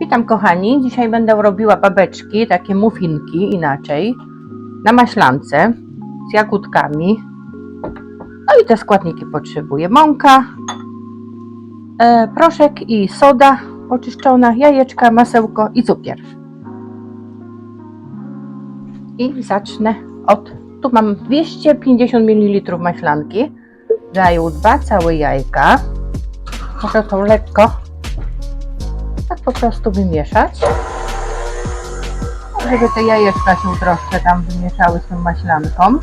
Witam kochani, dzisiaj będę robiła babeczki, takie muffinki inaczej, na maślance z jagódkami. No i te składniki potrzebuję. Mąka, e, proszek i soda oczyszczona, jajeczka, masełko i cukier. I zacznę od, tu mam 250 ml maślanki, daję dwa całe jajka, mogę to lekko po prostu wymieszać, żeby te jajeczka się troszkę tam wymieszały z tą maślanką.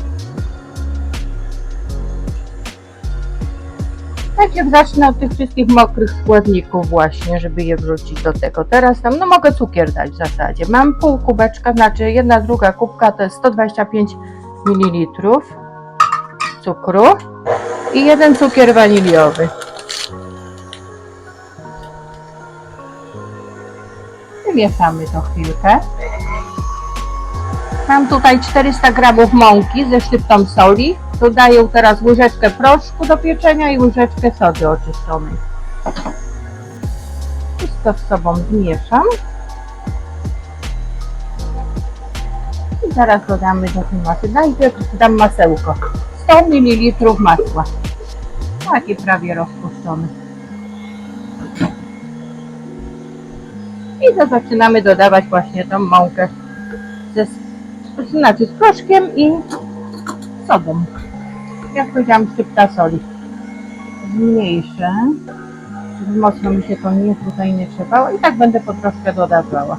Najpierw zacznę od tych wszystkich mokrych składników właśnie, żeby je wrzucić do tego. Teraz tam, no mogę cukier dać w zasadzie. Mam pół kubeczka, znaczy jedna druga kubka to jest 125 ml cukru i jeden cukier waniliowy. Wymieszamy to chwilkę. Mam tutaj 400 gramów mąki ze szczyptą soli. Dodaję teraz łyżeczkę proszku do pieczenia i łyżeczkę sody oczyszczonej. Wszystko z sobą zmieszam. I zaraz dodamy do tej masy. Najpierw dam masełko. 100 ml masła. Takie prawie rozpuszczone. I to zaczynamy dodawać właśnie tą mąkę ze, znaczy z proszkiem i sodą. Jak powiedziałam, szczypta soli. Zmniejszę, mocno mi się to nie tutaj nie trzepało i tak będę po troszkę dodawała.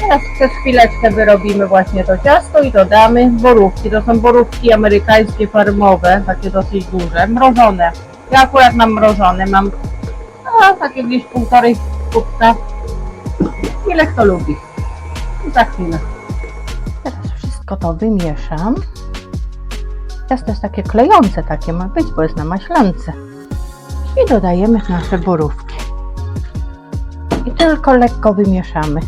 Teraz przez chwileczkę wyrobimy właśnie to ciasto i dodamy borówki. To są borówki amerykańskie farmowe, takie dosyć duże, mrożone. Ja akurat mam mrożone, mam a, takie gdzieś półtorej kubka. Ile kto lubi. I za chwilę. Teraz wszystko to wymieszam. Ciasto jest takie klejące, takie ma być, bo jest na maślance. I dodajemy nasze borówki. I tylko lekko wymieszamy.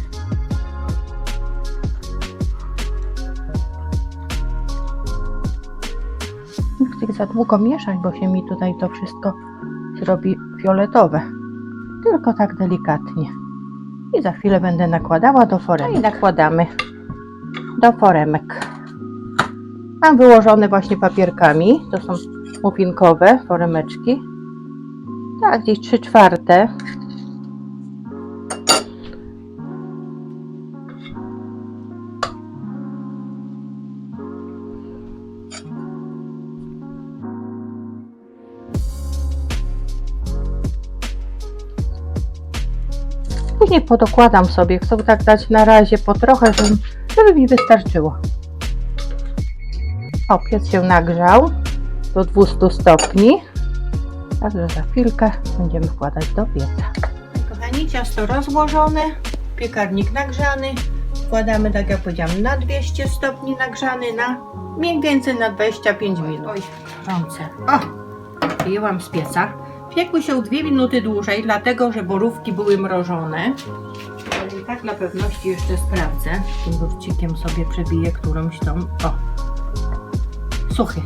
Chcę za długo mieszać, bo się mi tutaj to wszystko zrobi fioletowe. Tylko tak delikatnie. I za chwilę będę nakładała do foremek. No i nakładamy do foremek. Mam wyłożone właśnie papierkami. To są muffinkowe foremeczki. Tak, gdzieś 3 czwarte. Później podokładam sobie. Chcę tak dać na razie po trochę, żeby, żeby mi wystarczyło. O, piec się nagrzał do 200 stopni. Także za chwilkę będziemy wkładać do pieca. Kochani, ciasto rozłożone, piekarnik nagrzany. Wkładamy, tak jak powiedziałam, na 200 stopni nagrzany na mniej więcej na 25 minut. Oj, rące. O, wyjęłam z pieca. Piekły się 2 minuty dłużej, dlatego że borówki były mrożone. Ale i tak dla pewności jeszcze sprawdzę. Tym lufcikiem sobie przebiję którąś tą. O! Suchy.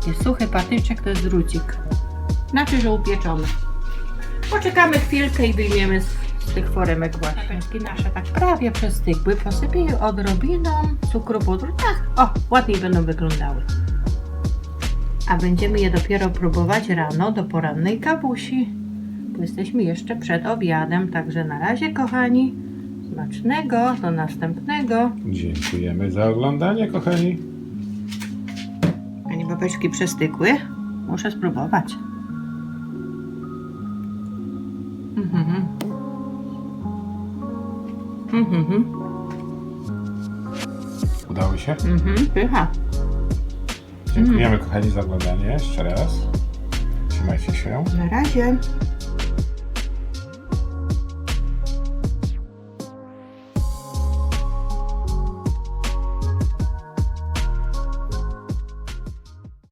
Taki suchy patyczek to jest drucik. Znaczy, że upieczony. Poczekamy chwilkę i wyjmiemy z, z tych foremek właśnie. Papeczki nasze tak prawie przestygły. Posypię je odrobiną cukru pudru. Tak, o, ładniej będą wyglądały a będziemy je dopiero próbować rano do porannej kawusi, bo jesteśmy jeszcze przed obiadem, także na razie kochani, smacznego, do następnego. Dziękujemy za oglądanie, kochani. Ani babeczki przestykły? Muszę spróbować. Mhm. Mhm. Udało się? Mhm. Pycha. Dziękujemy, kochani, za oglądanie jeszcze raz. Trzymajcie się. Na razie.